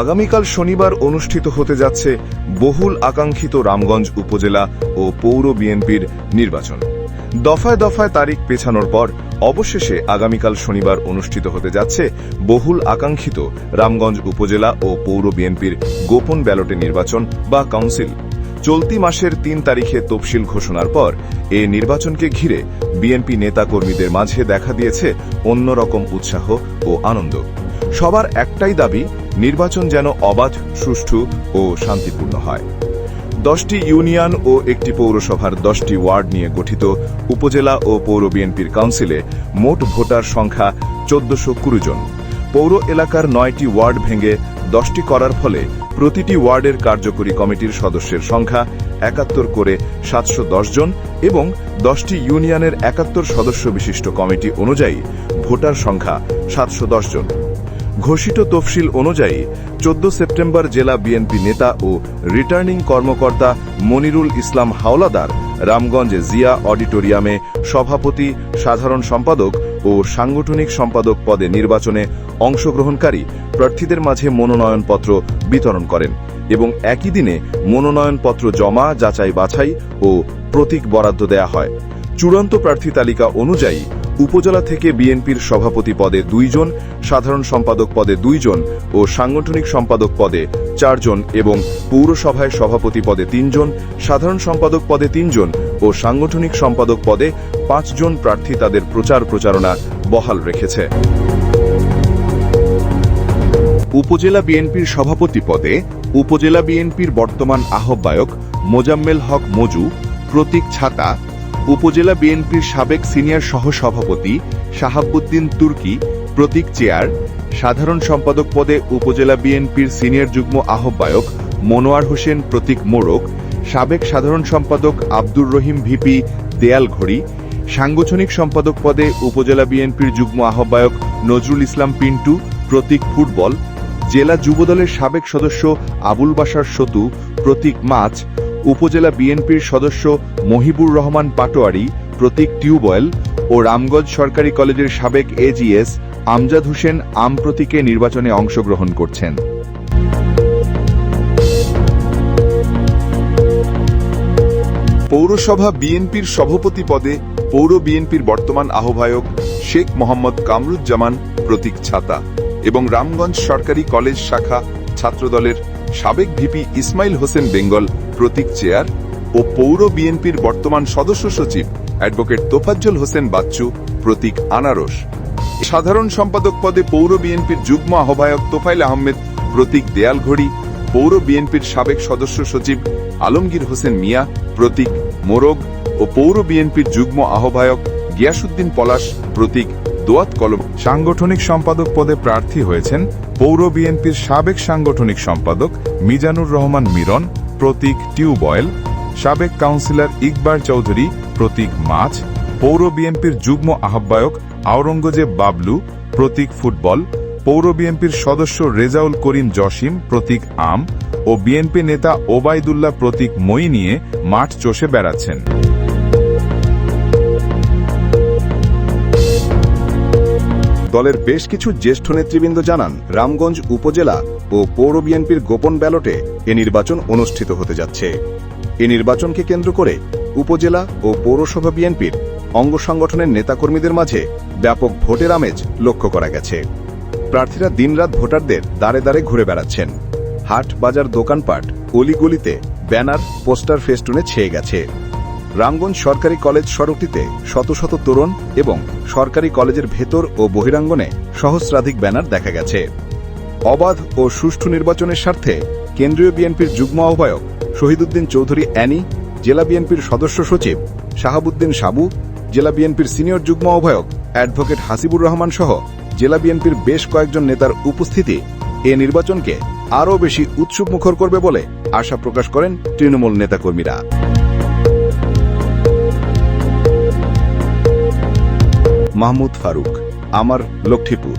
আগামীকাল শনিবার অনুষ্ঠিত হতে যাচ্ছে বহুল আকাঙ্ক্ষিত রামগঞ্জ উপজেলা ও পৌর বিএনপির নির্বাচন। দফায় দফায় তারিখ পেছানোর পর অবশেষে আগামীকাল শনিবার অনুষ্ঠিত হতে যাচ্ছে বহুল আকাঙ্ক্ষিত রামগঞ্জ উপজেলা ও পৌর বিএনপির গোপন ব্যালটে নির্বাচন বা কাউন্সিল। চলতি মাসের তিন তারিখে তফসিল ঘোষণার পর এ নির্বাচনকে ঘিরে বিএনপি নেতাকর্মীদের মাঝে দেখা দিয়েছে অন্যরকম উৎসাহ ও আনন্দ। সবার একটাই দাবি নির্বাচন যেন অবাধ, সুষ্ঠু ও শান্তিপূর্ণ হয়। দশটি ইউনিয়ন ও একটি পৌরসভার দশটি ওয়ার্ড নিয়ে গঠিত উপজেলা ও পৌর বিএনপির কাউন্সিলে মোট ভোটার সংখ্যা চোদ্দশো কুড়ি জন। পৌর এলাকার নয়টি ওয়ার্ড ভেঙে দশটি করার ফলে প্রতিটি ওয়ার্ডের কার্যকরী কমিটির সদস্যের সংখ্যা একাত্তর করে সাতশো জন এবং দশটি ইউনিয়নের একাত্তর সদস্য বিশিষ্ট কমিটি অনুযায়ী ভোটার সংখ্যা সাতশো দশ জন। ঘোষিত তফসিল অনুযায়ী, চোদ্দ সেপ্টেম্বর জেলা বিএনপি নেতা ও রিটার্নিং কর্মকর্তা মনিরুল ইসলাম হাওলাদার রামগঞ্জ জিয়া অডিটোরিয়ামে সভাপতি, সাধারণ সম্পাদক ও সাংগঠনিক সম্পাদক পদে নির্বাচনে অংশগ্রহণকারী প্রার্থীদের মাঝে মনোনয়নপত্র বিতরণ করেন এবং একই দিনে মনোনয়নপত্র জমা যাচাই বাছাই ও প্রতীক বরাদ্দ দেয়া হয়। চূড়ান্ত প্রার্থী তালিকা অনুযায়ী উপজেলা থেকে বিএনপির সভাপতি পদে দুইজন, সাধারণ সম্পাদক পদে দুইজন ও সাংগঠনিক সম্পাদক পদে চারজন এবং পৌরসভায় সভাপতি পদে তিনজন, সাধারণ সম্পাদক পদে তিনজন ও সাংগঠনিক সম্পাদক পদে পাঁচজন প্রার্থী তাদের প্রচার প্রচারণা বহাল রেখেছে। উপজেলা বিএনপির সভাপতি পদে উপজেলা বিএনপির বর্তমান আহ্বায়ক মোজাম্মেল হক মজু, প্রতীক ছাতা উপজেলা বিএনপির সাবেক সিনিয়র সহসভাপতি শাহাবুদ্দিন তুর্কি, প্রতীক চেয়ার, সাধারণ সম্পাদক পদে উপজেলা বিএনপির সিনিয়র যুগ্ম আহ্বায়ক মনোয়ার হোসেন প্রতীক মোড়ক, সাবেক সাধারণ সম্পাদক আব্দুর রহিম ভিপি দেয়াল ঘড়ি সাংগঠনিক সম্পাদক পদে উপজেলা বিএনপির যুগ্ম আহ্বায়ক নজরুল ইসলাম পিন্টু, প্রতীক ফুটবল, জেলা যুবদলের সাবেক সদস্য আবুল বাসার সতু, প্রতীক মাছ উপজেলা বিএনপির সদস্য মহিবুর রহমান পাটোয়ারি, প্রতীক টিউবওয়েল ও রামগঞ্জ সরকারি কলেজের সাবেক এজিএস আমজাদ হোসেন আম প্রতীকে নির্বাচনে অংশগ্রহণ করছেন। পৌরসভা বিএনপির সভাপতি পদে পৌর বিএনপির বর্তমান আহ্বায়ক শেখ মোহাম্মদ কামরুজ্জামান প্রতীক ছাতা এবং রামগঞ্জ সরকারি কলেজ শাখা ছাত্রদলের সাবেক ভিপি ইসমাইল হোসেন বেঙ্গল প্রতীক চেয়ার ও পৌর বিএনপির বর্তমান সদস্য সচিব অ্যাডভোকেট তোফাজ্জল হোসেন বাচ্চু প্রতীক আনারস। সাধারণ সম্পাদক পদে পৌর বিএনপির যুগ্ম আহ্বায়ক তোফাইল আহমেদ, প্রতীক দেয়াল ঘড়ি পৌর বিএনপির সাবেক সদস্য সচিব আলমগীর হোসেন মিয়া, প্রতীক মোরগ ও পৌর বিএনপির যুগ্ম আহ্বায়ক গিয়াসুদ্দিন পলাশ, প্রতীক দোয়াত কলম সাংগঠনিক সম্পাদক পদে প্রার্থী হয়েছেন পৌর বিএনপির সাবেক সাংগঠনিক সম্পাদক মিজানুর রহমান মিরন, প্রতীক টিউবয়েল, সাবেক কাউন্সিলর ইকবার চৌধুরী, প্রতীক মাছ, পৌর বিএনপির যুগ্ম আহ্বায়ক আওরঙ্গজেব বাবলু, প্রতীক ফুটবল, পৌর বিএনপির সদস্য রেজাউল করিম জসিম, প্রতীক আম ও বিএনপি নেতা ওবায়দুল্লাহ প্রতীক মই নিয়ে মাঠ চষে বেড়াচ্ছেন। দলের বেশ কিছু জ্যেষ্ঠ নেতৃবৃন্দ জানান, রামগঞ্জ উপজেলা ও পৌর বিএনপির গোপন ব্যালটে এ নির্বাচন অনুষ্ঠিত হতে যাচ্ছে। এ নির্বাচনকে কেন্দ্র করে উপজেলা ও পৌরসভা বিএনপির অঙ্গ সংগঠনের নেতাকর্মীদের মাঝে ব্যাপক ভোটের আমেজ লক্ষ্য করা গেছে। প্রার্থীরা দিনরাত ভোটারদের দাঁড়ে দাঁড়ে ঘুরে বেড়াচ্ছেন। হাট, বাজার, দোকানপাট, অলিগলিতে ব্যানার, পোস্টার, ফেস্টুনে ছেয়ে গেছে। রামগঞ্জ সরকারি কলেজ সড়কটিতে শত শত তরুণ এবং সরকারি কলেজের ভেতর ও বহিরাঙ্গনে সহস্রাধিক ব্যানার দেখা গেছে। অবাধ ও সুষ্ঠু নির্বাচনের স্বার্থে কেন্দ্রীয় বিএনপির যুগ্ম আহ্বায়ক শহীদুদ্দিন চৌধুরী অ্যানি, জেলা বিএনপির সদস্য সচিব শাহাবুদ্দিন সাবু, জেলা বিএনপির সিনিয়র যুগ্ম আহ্বায়ক অ্যাডভোকেট হাসিবুর রহমান সহ জেলা বিএনপির বেশ কয়েকজন নেতার উপস্থিতি এ নির্বাচনকে আরও বেশি উৎসুক মুখর করবে বলে আশা প্রকাশ করেন তৃণমূল নেতাকর্মীরা। মাহমুদ ফারুক আমার লক্ষ্মীপুর।